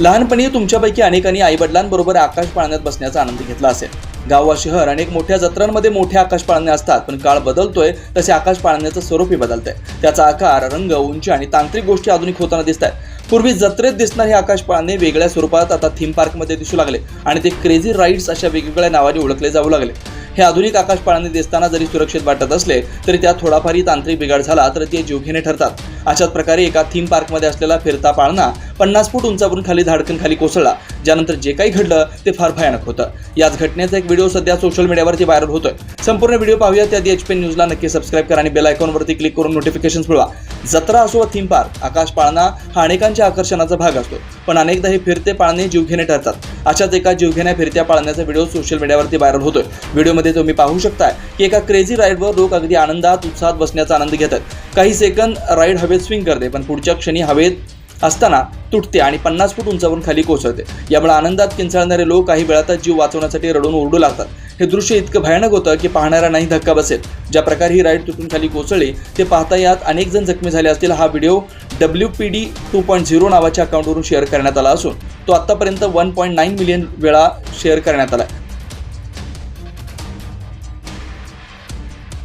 लहानपणी तुमच्यापैकी अनेकांनी आईवडिलांबरोबर आकाश पाळण्यात बसण्याचा आनंद घेतला असेल. गाव व शहर अनेक मोठ्या जत्रांमध्ये मोठे आकाश पाळणे असतात पण काळ बदलतोय तसे आकाश पाळण्याचं स्वरूपही बदलतंय. त्याचा आकार रंग उंची आणि तांत्रिक गोष्टी आधुनिक होताना दिसत आहेत पूर्वी जत्रेत दिसणारे आकाश पाळणे वेगळ्या स्वरूपात आता थीम पार्कमध्ये दिसू लागले आणि ते क्रेझी राईड्स अशा वेगवेगळ्या नावाने ओळखले जाऊ लागले. हे आधुनिक आकाश पाळणे दिसताना जरी सुरक्षित वाटत असले तरी त्यात थोडाफारही तांत्रिक बिघाड झाला तर ते जीवघेणे ठरतात. अशाच प्रकारे एका थीम पार्कमध्ये असलेला फिरता पाळणा पन्नास फूट उंचावरून खाली धाडकन खाली कोसळला. ज्यानंतर जे काही घडलं ते फार भयानक होतं. याच घटनेचा एक व्हिडिओ सध्या सोशल मीडियावरती व्हायरल होतोय. संपूर्ण व्हिडिओ पाहूया त्याआधी एच पी न्यूजला नक्की सबस्क्राईब करा आणि बेल आयकॉनवरती क्लिक करून नोटिफिकेशन मिळवा. जत्रा असो वा थीम पार्क आकाश पाळणा हा अनेकांच्या आकर्षणाचा भाग असतो. पण अनेकदा हे फिरते पाळणे जीवघेणे ठरतात. अशाच एका जीवघेण्या फिरत्या पाळण्याचा व्हिडिओ सोशल मीडियावरती व्हायरल होतोय. व्हिडिओमध्ये तुम्ही पाहू शकताय की एका क्रेझी राईडवर लोक अगदी आनंदात उत्साहात बसण्याचा आनंद घेतात. काही सेकंद राईड हवेत स्विंग करते पण पुढच्या क्षणी हवेत असताना तुटते आणि पन्नास फूट उंचावरून खाली कोसळते. यामुळे आनंदात किंचाळणारे लोक काही वेळातच जीव वाचवण्यासाठी रडून ओरडू लागतात. हे दृश्य इतकं भयानक होतं की पाहणारा नाही धक्का बसेल. ज्या प्रकारे ही राईड तुटून खाली कोसळली ते पाहता यात अनेक जण जखमी झाले असतील हा video W P D two point zero नावाच्या अकाउंटवरून शेअर करण्यात आला असून तो आत्तापर्यंत वन पॉईंट नाईन मिलियन वेळा शेअर करण्यात आला